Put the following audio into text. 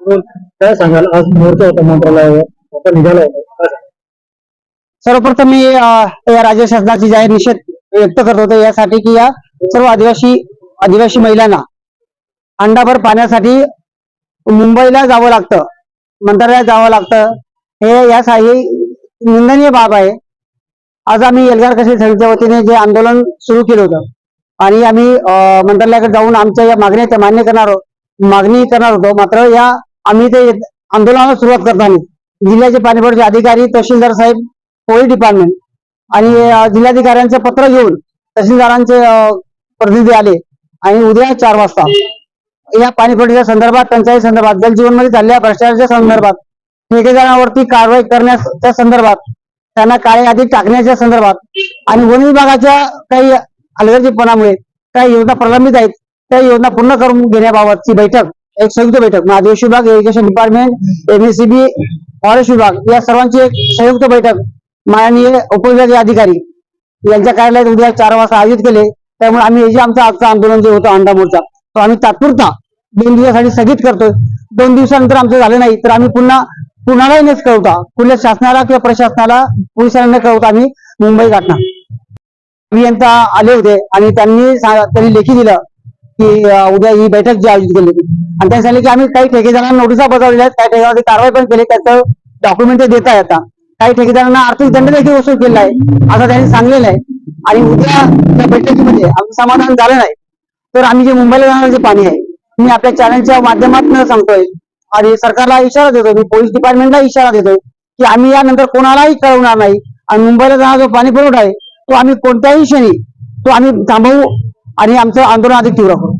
काय सांगाल आज मुहूर्त होता मंत्रालयावर. आता निघाला होता सर्वप्रथम मी या राज्य शासनाची जाहीर निषेध व्यक्त करत होतो यासाठी की या सर्व आदिवासी आदिवासी महिलांना अंडाभर पाण्यासाठी मुंबईला जावं लागतं मंत्रालयात जावं लागतं. हे यासाठी निंदनीय बाब आहे. आज आम्ही एल्गार कसे समितीच्या वतीने जे आंदोलन सुरू केलं होतं आणि आम्ही मंत्रालयाकडे जाऊन आमच्या या मागण्या मान्य करणार आहोत- मागणी करणार होतो. मात्र या आम्ही ते आंदोलनाला सुरुवात करताना जिल्ह्याचे पाणीपुरवठ्याचे अधिकारी तहसीलदार साहेब पोलीस डिपार्टमेंट आणि जिल्हाधिकाऱ्यांचं पत्र घेऊन तहसीलदारांचे प्रतिनिधी आले आणि उद्या चार वाजता या पाणीपुरवठ्याच्या संदर्भात टंचाई संदर्भात जलजीवनमध्ये झालेल्या भ्रष्टाचाराच्या संदर्भात ठेकेदारांवरती कारवाई करण्याच्या संदर्भात त्यांना काळे यादी टाकण्याच्या संदर्भात आणि वन विभागाच्या काही हलगर्जीपणामुळे काही योजना प्रलंबित आहेत त्या योजना पूर्ण करून घेण्याबाबतची बैठक एक संयुक्त बैठक आदिवासी विभाग इरिगेशन डिपार्टमेंट एमएससीबी फॉरेस्ट विभाग या सर्वांची एक संयुक्त बैठक. माननीय उपविभागीय अधिकारी यांच्या कार्यालयात उद्या चार वाजता आयोजित केले. त्यामुळे आम्ही हे जे आमचं आजचं आंदोलन जे होतं अंडा मोर्चा तो आम्ही तात्पुरता दोन दिवसासाठी स्थगित करतोय. दोन दिवसानंतर आमचं झालं नाही तर आम्ही पुन्हा कुणालाही न कळवता. कुठल्या शासनाला किंवा प्रशासनाला पोलिसांना न कळवता आम्ही मुंबई गाठणार. अभियंता आले होते आणि त्यांनी त्यांनी लेखी दिलं. की उद्या ही बैठक जी आयोजित केली होती. आणि त्यांनी सांगितलं की आम्ही काही ठेकेदारांना नोटिसा बजावलेल्या आहेत काही ठेकेदारांची कारवाई पण केली त्याचं डॉक्युमेंट देताय आता. काही ठेकेदारांना आर्थिक दंड देखील वसूल केला आहे असं त्यांनी सांगलेलं आहे. आणि उद्या त्या बैठकीमध्ये आमचं समाधान झालं नाही तर आम्ही जे मुंबईला जाणार जे पाणी आहे मी आपल्या चॅनलच्या माध्यमातून सांगतोय. आणि सरकारला इशारा देतोय मी पोलीस डिपार्टमेंटला इशारा देतोय की आम्ही यानंतर कोणालाही कळवणार नाही. आणि मुंबईला जाणारा जो पाणी पुरवठा आहे तो आम्ही कोणत्याही क्षणी तो आम्ही थांबवू आणि आमचं आंदोलन अधिक तीव्र करू